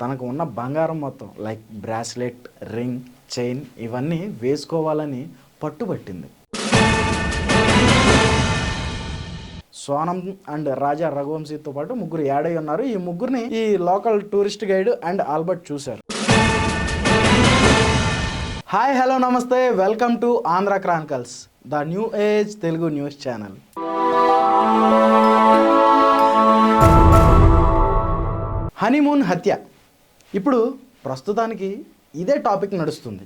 తనకు ఉన్న బంగారం మొత్తం లైక్ బ్రాస్లెట్ రింగ్ చైన్ ఇవన్నీ వేసుకోవాలని పట్టుబట్టింది. సోనం అండ్ రాజా రఘువంశీతో పాటు ముగ్గురు యాడ్ అయి ఉన్నారు. ఈ ముగ్గురిని ఈ local tourist guide and Albert చూశారు. హాయ్ హలో నమస్తే. Welcome to Andhra Chronicles the new age Telugu news channel honeymoon హత్య ఇప్పుడు ప్రస్తుతానికి ఇదే టాపిక్ నడుస్తుంది.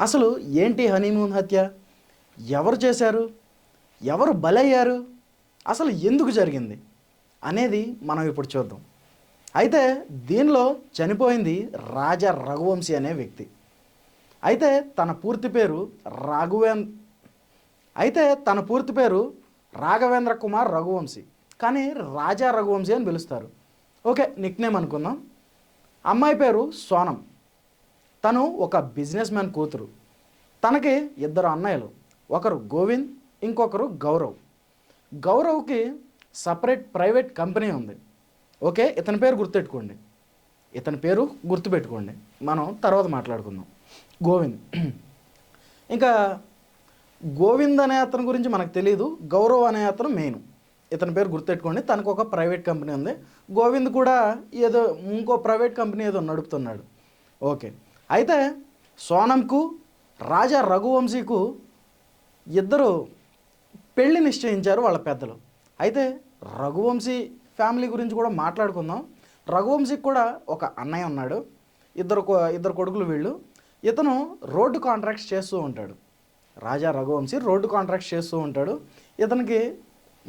అసలు ఏంటి హనీమూన్ హత్య? ఎవరు చేశారు? ఎవరు బలయ్యారు? అసలు ఎందుకు జరిగింది? అనేది మనం ఇప్పుడు చూద్దాం. అయితే దీనిలో చనిపోయింది రాజా రఘువంశీ అనే వ్యక్తి. అయితే తన పూర్తి పేరు రాఘవేం అయితే తన పూర్తి పేరు రాఘవేంద్ర కుమార్ రఘువంశీ. కానీ రాజా రఘువంశీ అని పిలుస్తారు. ఓకే నిక్నేమ్ అనుకుందాం. అమ్మాయి పేరు సోనం. తను ఒక బిజినెస్ మ్యాన్ కూతురు. తనకి ఇద్దరు అన్నయ్యలు. ఒకరు గోవింద్ ఇంకొకరు గౌరవ్. గౌరవ్కి సపరేట్ ప్రైవేట్ కంపెనీ ఉంది. ఓకే ఇతని పేరు గుర్తుపెట్టుకోండి. ఇతని పేరు గుర్తుపెట్టుకోండి. మనం తర్వాత మాట్లాడుకుందాం. గోవింద్. ఇంకా గోవింద్ అనే అతని గురించి మనకు తెలియదు గౌరవ్ అనే అతను మెయిన్. ఇతని పేరు గుర్తెట్టుకోండి తనకు ఒక ప్రైవేట్ కంపెనీ ఉంది. గోవింద్ కూడా ఏదో ఇంకో ప్రైవేట్ కంపెనీ ఏదో నడుపుతున్నాడు. ఓకే. అయితే సోనంకు రాజా రఘువంశీకు ఇద్దరు పెళ్ళి నిశ్చయించారు వాళ్ళ పెద్దలు. అయితే రఘువంశీ ఫ్యామిలీ గురించి కూడా మాట్లాడుకుందాం. రఘువంశీకి కూడా ఒక అన్నయ్య ఉన్నాడు. ఇద్దరు ఇద్దరు కొడుకులు వీళ్ళు. ఇతను రోడ్డు కాంట్రాక్ట్స్ చేస్తూ ఉంటాడు. రాజా రఘువంశీ రోడ్డు కాంట్రాక్ట్స్ చేస్తూ ఉంటాడు. ఇతనికి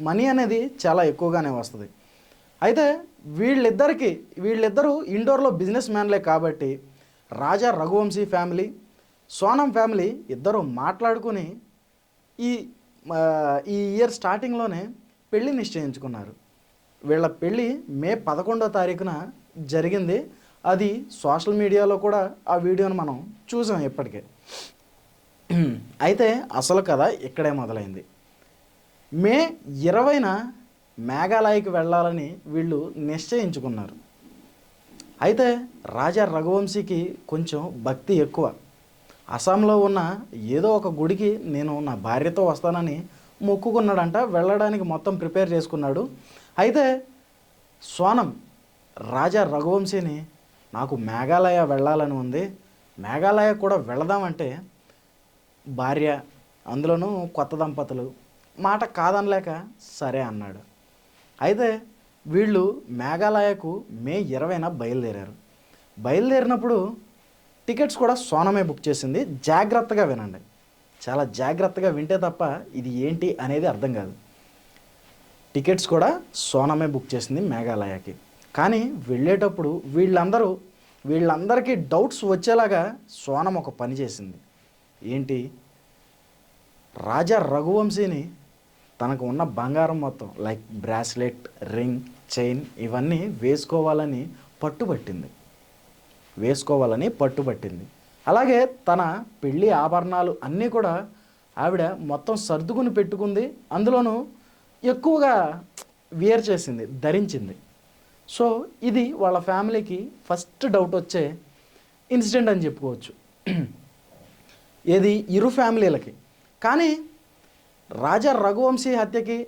మనీ అనేది చాలా ఎక్కువగానే వస్తుంది. అయితే వీళ్ళిద్దరికి వీళ్ళిద్దరూ ఇండోర్లో బిజినెస్ మ్యాన్లే కాబట్టి రాజా రఘువంశీ ఫ్యామిలీ సోనం ఫ్యామిలీ ఇద్దరు మాట్లాడుకుని ఈ ఈ ఇయర్ స్టార్టింగ్లోనే పెళ్ళి నిశ్చయించుకున్నారు. వీళ్ళ పెళ్ళి మే పదకొండో తారీఖున జరిగింది. అది సోషల్ మీడియాలో కూడా ఆ వీడియోను మనం చూసాం ఇప్పటికే. అయితే అసలు కథ ఇక్కడే మొదలైంది. మే ఇరవైన మేఘాలయకి వెళ్ళాలని వీళ్ళు నిశ్చయించుకున్నారు. అయితే రాజా రఘువంశీకి కొంచెం భక్తి ఎక్కువ. అస్సాంలో ఉన్న ఏదో ఒక గుడికి నేను నా భార్యతో వస్తానని మొక్కుకున్నాడంట వెళ్ళడానికి మొత్తం ప్రిపేర్ చేసుకున్నాడు. అయితే సోనం రాజా రఘువంశీని నాకు మేఘాలయ వెళ్ళాలని ఉంది. మేఘాలయ కూడా వెళదామంటే భార్య అందులోనూ కొత్త దంపతులు మాట కాదనలేక సరే అన్నాడు. అయితే వీళ్ళు మేఘాలయకు మే ఇరవైన బయలుదేరారు. బయలుదేరినప్పుడు టికెట్స్ కూడా సోనమే బుక్ చేసింది. జాగ్రత్తగా వినండి. చాలా జాగ్రత్తగా వింటే తప్ప ఇది ఏంటి అనేది అర్థం కాదు. టికెట్స్ కూడా సోనమే బుక్ చేసింది మేఘాలయకి. కానీ వెళ్ళేటప్పుడు వీళ్ళందరూ వీళ్ళందరికీ డౌట్స్ వచ్చేలాగా సోనం ఒక పని చేసింది. ఏంటి? రాజా రఘువంశీని తనకు ఉన్న బంగారం మొత్తం లైక్ బ్రాస్లెట్ రింగ్ చైన్ ఇవన్నీ వేసుకోవాలని పట్టుబట్టింది. వేసుకోవాలని పట్టుబట్టింది. అలాగే తన పెళ్ళి ఆభరణాలు అన్నీ కూడా ఆవిడ మొత్తం సర్దుకుని పెట్టుకుంది. అందులోనూ ఎక్కువగా వేర్ చేసింది ధరించింది. సో ఇది వాళ్ళ ఫ్యామిలీకి ఫస్ట్ డౌట్ వచ్చే ఇన్సిడెంట్ అని చెప్పుకోవచ్చు. ఏది ఇరు ఫ్యామిలీలకి. కానీ రాజా రఘువంశీ హత్యకి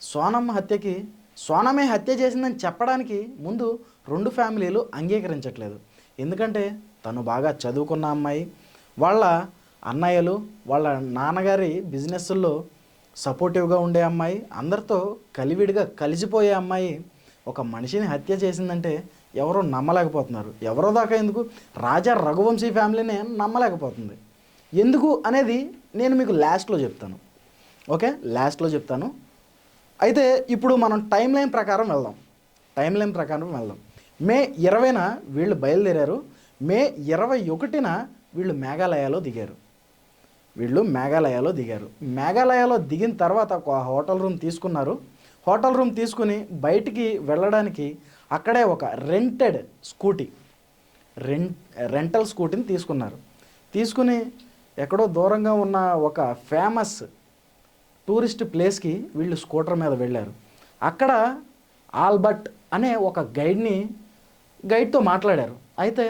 సోనమ్మ హత్యకి సోనమే హత్య చేసిందని చెప్పడానికి ముందు రెండు ఫ్యామిలీలు అంగీకరించట్లేదు. ఎందుకంటే తను బాగా చదువుకున్న అమ్మాయి వాళ్ళ అన్నయ్యలు వాళ్ళ నాన్నగారి బిజినెస్ల్లో సపోర్టివ్గా ఉండే అమ్మాయి అందరితో కలివిడిగా కలిసిపోయే అమ్మాయి ఒక మనిషిని హత్య చేసిందంటే ఎవరో నమ్మలేకపోతున్నారు. ఎవరో దాకా ఎందుకు? రాజా రఘువంశీ ఫ్యామిలీనే నమ్మలేకపోతుంది. ఎందుకు అనేది నేను మీకు లాస్ట్లో చెప్తాను. ఓకే? లాస్ట్లో చెప్తాను. అయితే ఇప్పుడు మనం టైం లైన్ ప్రకారం వెళ్దాం. టైం లైన్ ప్రకారం వెళ్దాం. మే ఇరవైన వీళ్ళు బయలుదేరారు. మే ఇరవై ఒకటిన వీళ్ళు మేఘాలయలో దిగారు. వీళ్ళు మేఘాలయలో దిగారు. మేఘాలయలో దిగిన తర్వాత ఒక హోటల్ రూమ్ తీసుకున్నారు. హోటల్ రూమ్ తీసుకుని బయటికి వెళ్ళడానికి అక్కడే ఒక రెంటెడ్ స్కూటీ రెంట్ రెంటల్ స్కూటీని తీసుకున్నారు. తీసుకుని ఎక్కడో దూరంగా ఉన్న ఒక ఫేమస్ టూరిస్ట్ ప్లేస్కి వీళ్ళు స్కూటర్ మీద వెళ్ళారు. అక్కడ ఆల్బర్ట్ అనే ఒక గైడ్ని గైడ్తో మాట్లాడారు. అయితే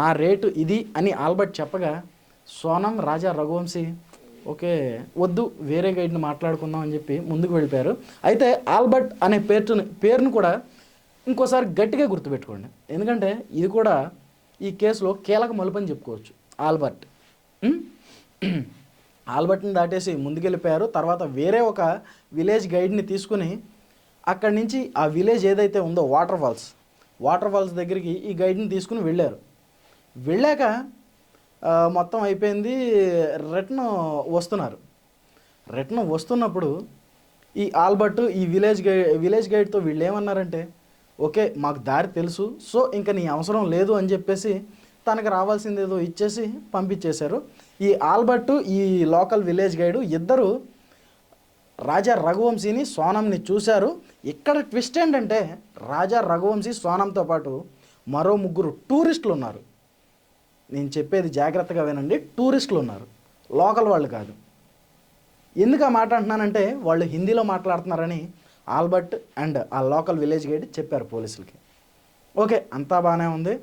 నా రేటు ఇది అని ఆల్బర్ట్ చెప్పగా సోనం రాజా రఘువంశీ ఓకే వద్దు వేరే గైడ్ని మాట్లాడుకుందాం అని చెప్పి ముందుకు వెళ్ళిపోయారు. అయితే ఆల్బర్ట్ అనే పేరుని పేరును కూడా ఇంకోసారి గట్టిగా గుర్తుపెట్టుకోండి. ఎందుకంటే ఇది కూడా ఈ కేసులో కీలక మలుపని చెప్పుకోవచ్చు. ఆల్బర్ట్. ఆల్బర్ట్ని దాటేసి ముందుకెళ్ళిపోయారు. తర్వాత వేరే ఒక విలేజ్ గైడ్ని తీసుకుని అక్కడి నుంచి ఆ విలేజ్ ఏదైతే ఉందో వాటర్ ఫాల్స్ వాటర్ ఫాల్స్ దగ్గరికి ఈ గైడ్ని తీసుకుని వెళ్ళారు. వెళ్ళాక మొత్తం అయిపోయింది రిటర్న్ వస్తున్నారు. రిటర్న్ వస్తున్నప్పుడు ఈ ఆల్బర్ట్ ఈ విలేజ్ గైడ్ విలేజ్ గైడ్తో వీళ్ళు ఏమన్నారంటే ఓకే మాకు దారి తెలుసు సో ఇంకా నీ అవసరం లేదు అని చెప్పేసి తనకు రావాల్సింది ఏదో ఇచ్చేసి పంపించేశారు. ఈ ఆల్బర్ట్ ఈ లోకల్ విలేజ్ గైడు ఇద్దరు రాజా రఘువంశీని సోనంని చూశారు. ఇక్కడ ట్విస్ట్ ఏంటంటే రాజా రఘువంశీ సోనంతో పాటు మరో ముగ్గురు టూరిస్టులు ఉన్నారు నేను చెప్పేది జాగ్రత్తగా వినండి టూరిస్టులు ఉన్నారు లోకల్ వాళ్ళు కాదు. ఎందుకు ఆ మాట అంటున్నానంటే వాళ్ళు హిందీలో మాట్లాడుతున్నారని ఆల్బర్ట్ అండ్ ఆ లోకల్ విలేజ్ గైడ్ చెప్పారు పోలీసులకి. ఓకే అంతా బాగానే ఉంది.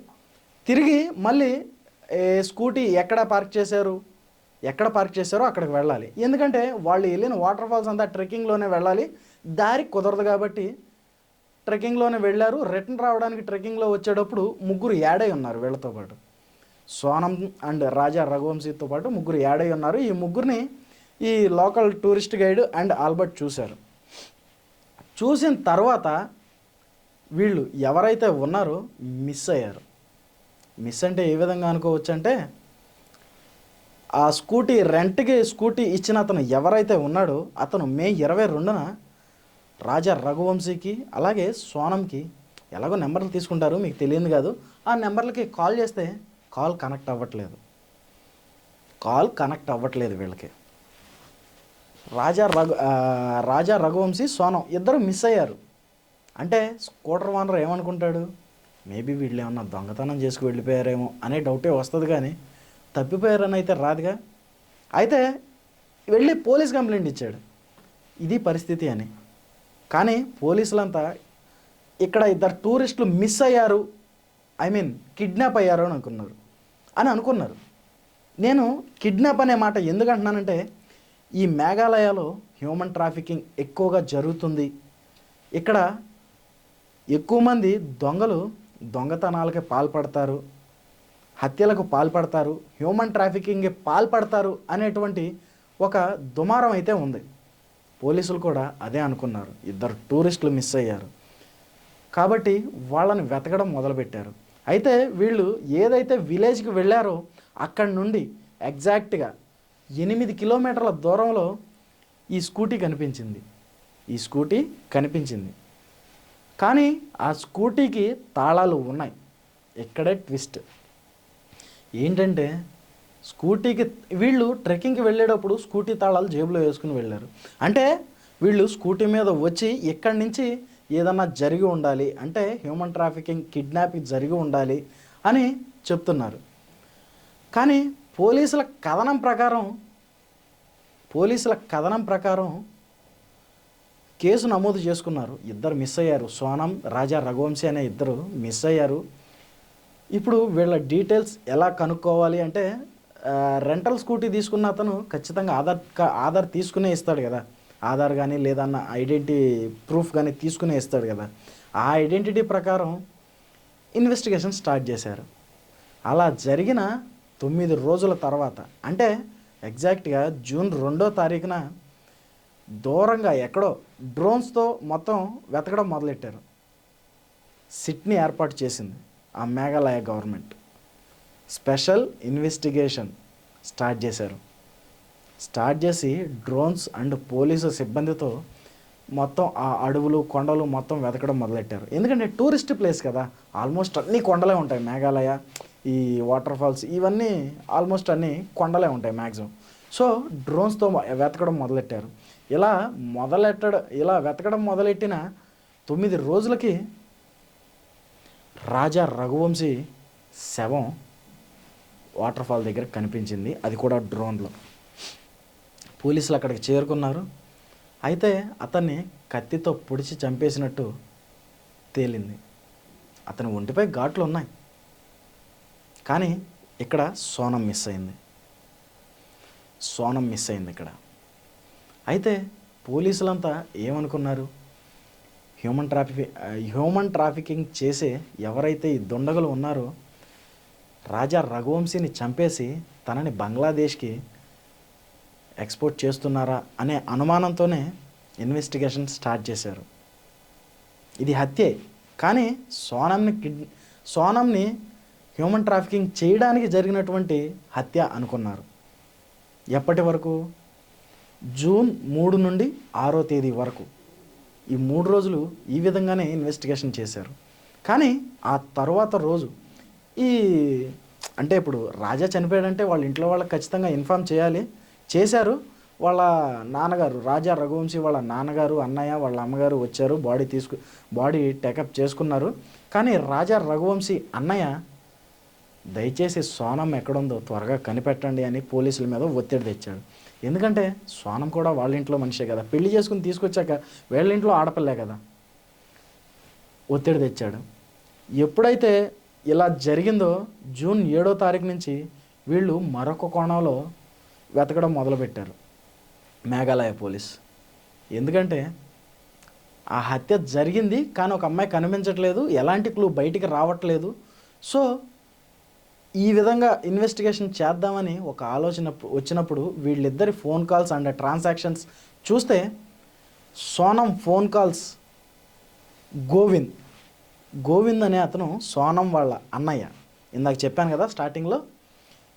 తిరిగి మళ్ళీ ఏ, స్కూటీ ఎక్కడ పార్క్ చేశారు? ఎక్కడ పార్క్ చేశారో అక్కడికి వెళ్ళాలి. ఎందుకంటే వాళ్ళు వెళ్ళిన వాటర్ ఫాల్స్ అంతా ట్రెక్కింగ్లోనే వెళ్ళాలి. దారి కుదరదు కాబట్టి ట్రెక్కింగ్లోనే వెళ్ళారు. రిటర్న్ రావడానికి ట్రెక్కింగ్లో వచ్చేటప్పుడు ముగ్గురు యాడై ఉన్నారు వీళ్ళతో పాటు. సోనం అండ్ రాజా రఘువంశీతో పాటు ముగ్గురు యాడై ఉన్నారు. ఈ ముగ్గురిని ఈ local tourist guide and Albert చూశారు. చూసిన తర్వాత వీళ్ళు ఎవరైతే ఉన్నారో మిస్ అయ్యారు. మిస్ అంటే ఏ విధంగా అనుకోవచ్చు అంటే ఆ స్కూటీ రెంట్కి స్కూటీ ఇచ్చిన అతను ఎవరైతే ఉన్నాడో అతను మే ఇరవై రెండున రాజా రఘువంశీకి అలాగే సోనంకి ఎలాగో నెంబర్లు తీసుకుంటారు మీకు తెలియదు కాదు. ఆ నెంబర్లకి కాల్ చేస్తే కాల్ కనెక్ట్ అవ్వట్లేదు. కాల్ కనెక్ట్ అవ్వట్లేదు వీళ్ళకి. రాజా రఘు రాజా రఘువంశీ సోనం ఇద్దరు మిస్ అయ్యారు. అంటే స్కూటర్ ఓనర్ ఏమనుకుంటాడు? మేబీ వీళ్ళు ఏమన్నా దొంగతనం చేసుకు వెళ్ళిపోయారేమో అనే డౌటే వస్తుంది కానీ తప్పిపోయారని అయితే రాదుగా. అయితే వెళ్ళి పోలీస్ కంప్లైంట్ ఇచ్చాడు. ఇది పరిస్థితి అని. కానీ పోలీసులంతా ఇక్కడ ఇద్దరు టూరిస్టులు మిస్ అయ్యారు. ఐ మీన్ కిడ్నాప్ అయ్యారు అని అనుకున్నారు. అని అనుకున్నారు. నేను కిడ్నాప్ అనే మాట ఎందుకు అంటున్నానంటే ఈ మేఘాలయలో హ్యూమన్ ట్రాఫికింగ్ ఎక్కువగా జరుగుతుంది. ఇక్కడ ఎక్కువ మంది దొంగలు దొంగతనాలకి పాల్పడతారు హత్యలకు పాల్పడతారు హ్యూమన్ ట్రాఫికింగ్కి పాల్పడతారు అనేటువంటి ఒక దుమారం అయితే ఉంది. పోలీసులు కూడా అదే అనుకున్నారు. ఇద్దరు టూరిస్టులు మిస్ అయ్యారు. కాబట్టి వాళ్ళని వెతకడం మొదలుపెట్టారు. అయితే వీళ్ళు ఏదైతే విలేజ్కి వెళ్ళారో అక్కడి నుండి ఎగ్జాక్ట్గా ఎనిమిది కిలోమీటర్ల దూరంలో ఈ స్కూటీ కనిపించింది. ఈ స్కూటీ కనిపించింది. కానీ ఆ స్కూటీకి తాళాలు ఉన్నాయి. ఇక్కడే ట్విస్ట్. ఏంటంటే స్కూటీకి వీళ్ళు ట్రెక్కింగ్కి వెళ్ళేటప్పుడు స్కూటీ తాళాలు జేబులో వేసుకుని వెళ్ళారు. అంటే వీళ్ళు స్కూటీ మీద వచ్చి ఇక్కడి నుంచి ఏదన్నా జరిగి ఉండాలి అంటే హ్యూమన్ ట్రాఫికింగ్ కిడ్నాపింగ్ జరిగి ఉండాలి అని చెప్తున్నారు. కానీ పోలీసుల కథనం ప్రకారం పోలీసుల కథనం ప్రకారం కేసు నమోదు చేసుకున్నారు. ఇద్దరు మిస్ అయ్యారు. సోనం రాజా రఘువంశీ అనే ఇద్దరు మిస్ అయ్యారు. ఇప్పుడు వీళ్ళ డీటెయిల్స్ ఎలా కనుక్కోవాలి అంటే రెంటల్ స్కూటీ తీసుకున్న అతను ఖచ్చితంగా ఆధార్ కా- ఆధార్ తీసుకునే ఇస్తాడు కదా. ఆధార్ కానీ లేదన్న ఐడెంటిటీ ప్రూఫ్ కానీ తీసుకునే ఇస్తాడు కదా. ఆ ఐడెంటిటీ ప్రకారం ఇన్వెస్టిగేషన్ స్టార్ట్ చేశారు. అలా జరిగిన తొమ్మిది రోజుల తర్వాత అంటే ఎగ్జాక్ట్గా జూన్ రెండో తారీఖున దూరంగా ఎక్కడో డ్రోన్స్తో మొత్తం వెతకడం మొదలెట్టారు. సిట్ని ఏర్పాటు చేసింది ఆ Meghalaya government. Special investigation start చేశారు. స్టార్ట్ చేసి డ్రోన్స్ అండ్ పోలీసు సిబ్బందితో మొత్తం ఆ అడవులు కొండలు మొత్తం వెతకడం మొదలెట్టారు. ఎందుకంటే టూరిస్ట్ ప్లేస్ కదా ఆల్మోస్ట్ అన్నీ కొండలే ఉంటాయి. మేఘాలయ ఈ వాటర్ ఫాల్స్ ఇవన్నీ ఆల్మోస్ట్ అన్నీ కొండలే ఉంటాయి మ్యాక్సిమం సో డ్రోన్స్తో వెతకడం మొదలెట్టారు. ఇలా మొదలెట్టడం ఇలా వెతకడం మొదలెట్టిన తొమ్మిది రోజులకి రాజా రఘువంశీ శవం వాటర్ ఫాల్ దగ్గర కనిపించింది. అది కూడా డ్రోన్లో. పోలీసులు అక్కడికి చేరుకున్నారు. అయితే అతన్ని కత్తితో పొడిచి చంపేసినట్టు తేలింది. అతని ఒంటిపై ఘాట్లు ఉన్నాయి. కానీ ఇక్కడ సోనం మిస్ అయింది. సోనం మిస్ అయింది ఇక్కడ. అయితే పోలీసులంతా ఏమనుకున్నారు? హ్యూమన్ ట్రాఫిక్ హ్యూమన్ ట్రాఫికింగ్ చేసే ఎవరైతే ఈ దుండగులు ఉన్నారో రాజా రఘువంశీని చంపేసి తనని బంగ్లాదేశ్కి ఎక్స్పోర్ట్ చేస్తున్నారా అనే అనుమానంతోనే ఇన్వెస్టిగేషన్ స్టార్ట్ చేశారు. ఇది హత్యే. కానీ సోనంని కిడ్ సోనంని హ్యూమన్ ట్రాఫికింగ్ చేయడానికి జరిగినటువంటి హత్య అనుకున్నారు. ఎప్పటి వరకు? జూన్ మూడు నుండి ఆరో తేదీ వరకు. ఈ మూడు రోజులు ఈ విధంగానే ఇన్వెస్టిగేషన్ చేశారు. కానీ ఆ తర్వాత రోజు ఈ అంటే ఇప్పుడు రాజా చనిపోయాడంటే వాళ్ళ ఇంట్లో వాళ్ళకి ఖచ్చితంగా ఇన్ఫామ్ చేయాలి. చేశారు. వాళ్ళ నాన్నగారు రాజా రఘువంశీ వాళ్ళ నాన్నగారు అన్నయ్య వాళ్ళ అమ్మగారు వచ్చారు. బాడీ తీసుకు బాడీ టేకప్ చేసుకున్నారు. కానీ రాజా రఘువంశీ అన్నయ్య దయచేసి సోనం ఎక్కడుందో త్వరగా కనిపెట్టండి అని పోలీసుల మీద ఒత్తిడి తెచ్చాడు ఎందుకంటే స్వానం కూడా వాళ్ళ ఇంట్లో మనిషే కదా. పెళ్ళి చేసుకుని తీసుకొచ్చాక వీళ్ళ ఇంట్లో ఆడపిల్లే కదా. ఒత్తిడి తెచ్చాడు. ఎప్పుడైతే ఇలా జరిగిందో జూన్ ఏడో తారీఖు నుంచి వీళ్ళు మరొక కోణంలో వెతకడం మొదలుపెట్టారు. మేఘాలయ పోలీస్. ఎందుకంటే ఆ హత్య జరిగింది కానీ ఒక అమ్మాయి కనిపించట్లేదు. ఎలాంటి క్లూ బయటికి రావట్లేదు. సో ఈ విధంగా ఇన్వెస్టిగేషన్ చేద్దామని ఒక ఆలోచన వచ్చినప్పుడు వీళ్ళిద్దరి ఫోన్ కాల్స్ అండ్ ట్రాన్సాక్షన్స్ చూస్తే సోనం ఫోన్ కాల్స్ గోవింద్. గోవింద్ అనే అతను సోనం వాళ్ళ అన్నయ్య. ఇందాక చెప్పాను కదా స్టార్టింగ్లో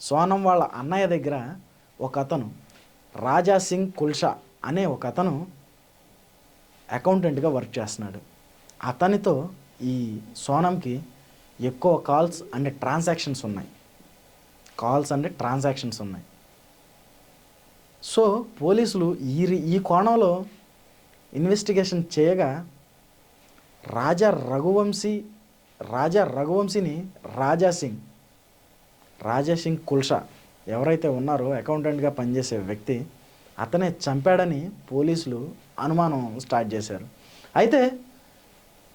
సోనం వాళ్ళ అన్నయ్య దగ్గర ఒక అతను రాజా సింగ్ కుల్షా అనే ఒక అతను అకౌంటెంట్గా వర్క్ చేస్తున్నాడు. అతనితో ఈ సోనంకి ఎక్కువ కాల్స్ అండ్ ట్రాన్సాక్షన్స్ ఉన్నాయి. కాల్స్ అండ్ ట్రాన్సాక్షన్స్ ఉన్నాయి. సో పోలీసులు ఈ ఈ కోణంలో ఇన్వెస్టిగేషన్ చేయగా రాజా రఘువంశీ రాజా రఘువంశీని రాజా సింగ్ రాజా సింగ్ కుల్షా ఎవరైతే ఉన్నారో అకౌంటెంట్గా పనిచేసే వ్యక్తి అతనే చంపాడని పోలీసులు అనుమానం స్టార్ట్ చేశారు. అయితే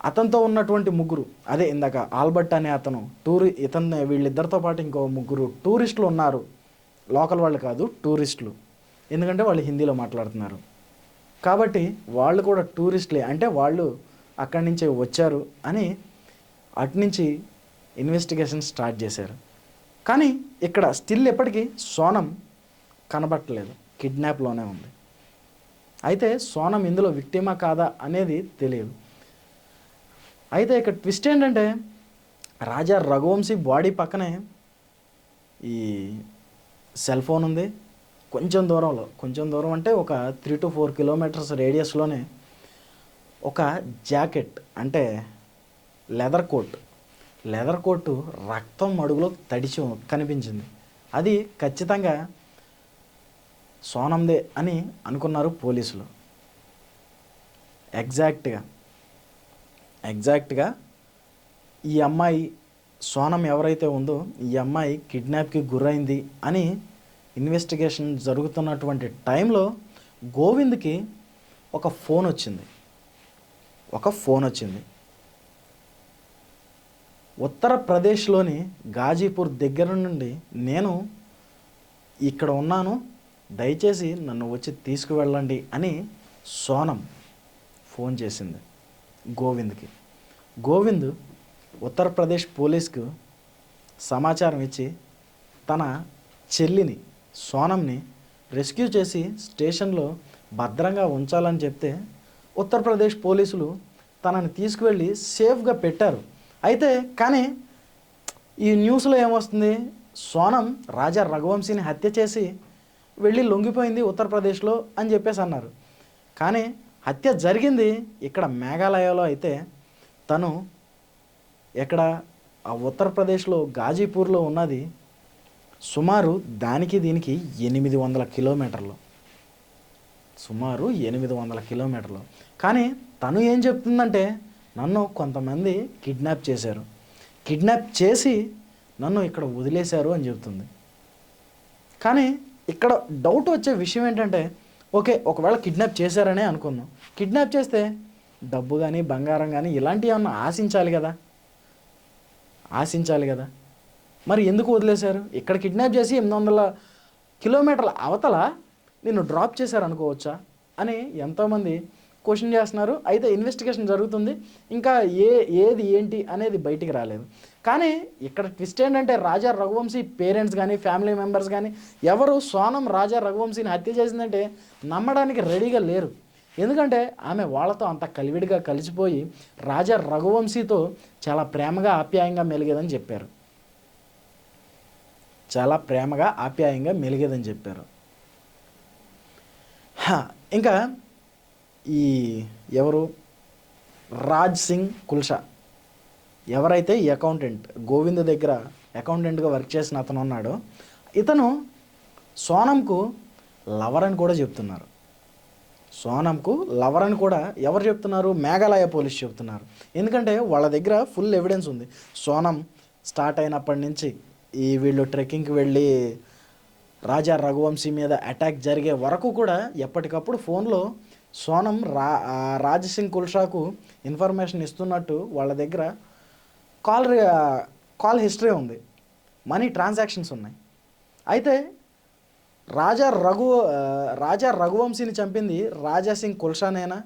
అతనితో ఉన్నటువంటి ముగ్గురు అదే ఇందాక ఆల్బర్ట్ అనే అతను టూరి ఇతను వీళ్ళిద్దరితో పాటు ఇంకో ముగ్గురు టూరిస్టులు ఉన్నారు. లోకల్ వాళ్ళు కాదు టూరిస్టులు. ఎందుకంటే వాళ్ళు హిందీలో మాట్లాడుతున్నారు. కాబట్టి వాళ్ళు కూడా టూరిస్టులే. అంటే వాళ్ళు అక్కడి నుంచే వచ్చారు అని అటు నుంచి ఇన్వెస్టిగేషన్ స్టార్ట్ చేశారు. కానీ ఇక్కడ స్టిల్ ఎప్పటికీ సోనం కనబట్టలేదు. కిడ్నాప్లోనే ఉంది. అయితే సోనం ఇందులో విక్టిమా కాదా అనేది తెలియదు. అయితే ఇక్కడ ట్విస్ట్ ఏంటంటే రాజా రఘువంశీ బాడీ పక్కనే ఈ సెల్ ఫోన్ ఉంది. కొంచెం దూరంలో కొంచెం దూరం అంటే ఒక త్రీ టు ఫోర్ కిలోమీటర్స్ రేడియస్లోనే ఒక జాకెట్ అంటే లెదర్ కోట్ లెదర్ కోటు రక్తం అడుగులో తడిచి కనిపించింది. అది ఖచ్చితంగా సోనందే అని అనుకున్నారు పోలీసులు. ఎగ్జాక్ట్గా ఎగ్జాక్ట్గా ఈ అమ్మాయి సోనం ఎవరైతే ఉందో ఈ అమ్మాయి కిడ్నాప్కి గురైంది అని ఇన్వెస్టిగేషన్ జరుగుతున్నటువంటి టైంలో గోవింద్కి ఒక ఫోన్ వచ్చింది. ఒక ఫోన్ వచ్చింది. ఉత్తరప్రదేశ్లోని గాజీపూర్ దగ్గర నుండి నేను ఇక్కడ ఉన్నాను దయచేసి నన్ను వచ్చి తీసుకువెళ్ళండి అని సోనం ఫోన్ చేసింది. గోవింద్కి. గోవింద్ ఉత్తరప్రదేశ్ పోలీస్కు సమాచారం ఇచ్చి తన చెల్లిని సోనంని రెస్క్యూ చేసి స్టేషన్లో భద్రంగా ఉంచాలని చెప్తే ఉత్తరప్రదేశ్ పోలీసులు తనని తీసుకువెళ్ళి సేఫ్గా పెట్టారు. అయితే కానీ ఈ న్యూస్లో ఏమొస్తుంది? సోనం రాజా రఘువంశీని హత్య చేసి వెళ్ళి లొంగిపోయింది ఉత్తరప్రదేశ్లో అని చెప్పేసి అన్నారు. కానీ హత్య జరిగింది ఇక్కడ మేఘాలయలో అయితే తను ఎక్కడ ఆ ఉత్తరప్రదేశ్లో గాజీపూర్లో ఉన్నది సుమారు దానికి దీనికి ఎనిమిది వందల కిలోమీటర్లు. సుమారు ఎనిమిది వందల కిలోమీటర్లు. కానీ తను ఏం చెప్తుందంటే నన్ను కొంతమంది కిడ్నాప్ చేశారు. కిడ్నాప్ చేసి నన్ను ఇక్కడ వదిలేశారు అని చెప్తుంది కానీ ఇక్కడ డౌట్ వచ్చే విషయం ఏంటంటే ఓకే ఒకవేళ కిడ్నాప్ చేశారనే అనుకుందాం. కిడ్నాప్ చేస్తే డబ్బు కానీ బంగారం కానీ ఇలాంటివి ఏమన్నా ఆశించాలి కదా? ఆశించాలి కదా? మరి ఎందుకు వదిలేశారు? ఇక్కడ కిడ్నాప్ చేసి ఎనిమిది వందల కిలోమీటర్ల అవతల నిన్ను డ్రాప్ చేశారు అనుకోవచ్చా? అని ఎంతోమంది క్వశ్చన్ చేస్తున్నారు. అయితే ఇన్వెస్టిగేషన్ జరుగుతుంది. ఇంకా ఏ ఏది ఏంటి అనేది బయటికి రాలేదు. కానీ ఇక్కడ ట్విస్ట్ ఏంటంటే రాజా రఘువంశీ పేరెంట్స్ కానీ ఫ్యామిలీ మెంబర్స్ కానీ ఎవరు సోనం రాజా రఘువంశీని హత్య చేసిందంటే నమ్మడానికి రెడీగా లేరు. ఎందుకంటే ఆమె వాళ్ళతో అంత కలివిడిగా కలిసిపోయి రాజా రఘువంశీతో చాలా ప్రేమగా ఆప్యాయంగా మెలిగేదని చెప్పారు. చాలా ప్రేమగా ఆప్యాయంగా మెలిగేదని చెప్పారు. ఇంకా ఈ ఎవరు? రాజ్ సింగ్ కుల్షా. ఎవరైతే ఈ అకౌంటెంట్ గోవింద్ దగ్గర అకౌంటెంట్గా వర్క్ చేసిన అతను ఉన్నాడో ఇతను సోనంకు లవర్ అని కూడా చెప్తున్నారు. సోనంకు లవర్ అని కూడా ఎవరు చెప్తున్నారు? మేఘాలయ పోలీస్ చెప్తున్నారు. ఎందుకంటే వాళ్ళ దగ్గర ఫుల్ ఎవిడెన్స్ ఉంది. సోనం స్టార్ట్ అయినప్పటి నుంచి ఈ వీళ్ళు ట్రెక్కింగ్కి వెళ్ళి రాజా రఘువంశీ మీద అటాక్ జరిగే వరకు కూడా ఎప్పటికప్పుడు ఫోన్లో సోనం రా రాజసింగ్ కుల్షాకు ఇన్ఫర్మేషన్ ఇస్తున్నట్టు వాళ్ళ దగ్గర కాల్ కాల్ హిస్టరీ ఉంది. మనీ ట్రాన్సాక్షన్స్ ఉన్నాయి. అయితే రాజా రఘు రాజా రఘువంశీని చంపింది రాజా సింగ్ కుల్షానేనా?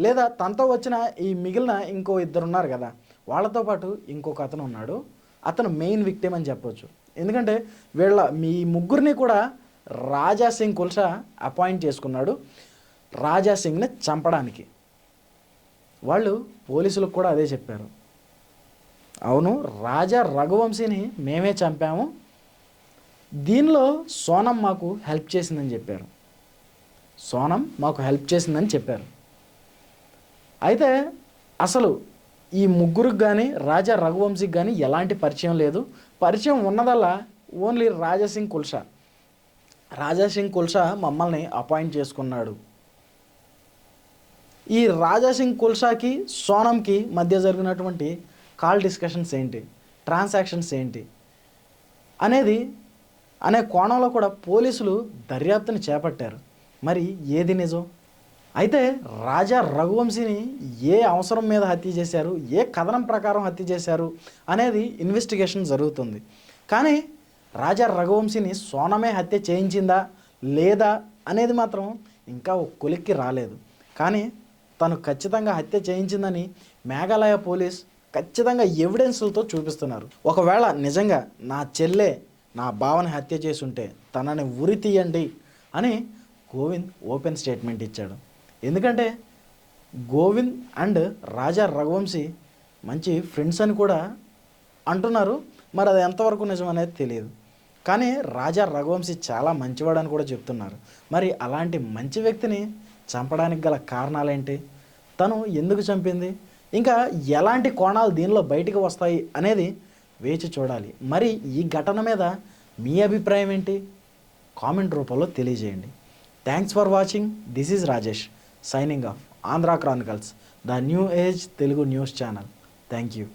లేదా తనతో వచ్చిన ఈ మిగిలిన ఇంకో ఇద్దరు ఉన్నారు కదా వాళ్ళతో పాటు ఇంకొక అతను ఉన్నాడు. అతను మెయిన్ విక్టిమ్ అని చెప్పొచ్చు. ఎందుకంటే వీళ్ళ మీ ముగ్గురిని కూడా రాజా సింగ్ కుల్షా అపాయింట్ చేసుకున్నాడు రాజా సింగ్ని చంపడానికి. వాళ్ళు పోలీసులకు కూడా అదే చెప్పారు. అవును రాజా రఘువంశీని మేమే చంపాము. దీనిలో సోనం మాకు హెల్ప్ చేసిందని చెప్పారు. సోనం మాకు హెల్ప్ చేసిందని చెప్పారు. అయితే అసలు ఈ ముగ్గురికి కానీ రాజా రఘువంశీకి కానీ ఎలాంటి పరిచయం లేదు. పరిచయం ఉన్నదల్లా ఓన్లీ రాజాసింగ్ కుల్షా. రాజాసింగ్ కుల్షా మమ్మల్ని అపాయింట్ చేసుకున్నాడు. ఈ రాజాసింగ్ కుల్షాకి సోనంకి మధ్య జరిగినటువంటి కాల్ డిస్కషన్స్ ఏంటి? ట్రాన్సాక్షన్స్ ఏంటి? అనేది అనే కోణంలో కూడా పోలీసులు దర్యాప్తుని చేపట్టారు. మరి ఏది నిజం? అయితే రాజా రఘువంశీని ఏ అవసరం మీద హత్య చేశారు? ఏ కథనం ప్రకారం హత్య చేశారు? అనేది ఇన్వెస్టిగేషన్ జరుగుతుంది. కానీ రాజా రఘువంశీని సోనమే హత్య చేయించిందా? లేదా? అనేది మాత్రం ఇంకా ఒక కొలిక్కి రాలేదు. కానీ తను ఖచ్చితంగా హత్య చేయించిందని మేఘాలయ పోలీస్ ఖచ్చితంగా ఎవిడెన్స్లతో చూపిస్తున్నారు. ఒకవేళ నిజంగా నా చెల్లె నా భావన హత్య చేసుంటే తనని ఉరి తీయండి అని గోవింద్ ఓపెన్ స్టేట్మెంట్ ఇచ్చాడు. ఎందుకంటే గోవింద్ అండ్ రాజా రఘువంశీ మంచి ఫ్రెండ్స్ అని కూడా అంటున్నారు. మరి అది ఎంతవరకు నిజం అనేది తెలియదు. కానీ రాజా రఘువంశీ చాలా మంచివాడని కూడా చెప్తున్నారు. మరి అలాంటి మంచి వ్యక్తిని చంపడానికి గల కారణాలేంటి? తను ఎందుకు చంపింది? ఇంకా ఎలాంటి కోణాలు దీనిలో బయటికి వస్తాయి అనేది వేచి చూడాలి. మరి ఈ ఘటన మీద మీ అభిప్రాయం ఏంటి? కామెంట్ రూపంలో తెలియజేయండి. Thanks for watching this is Rajesh signing off Andhra Chronicles the new age Telugu news channel thank you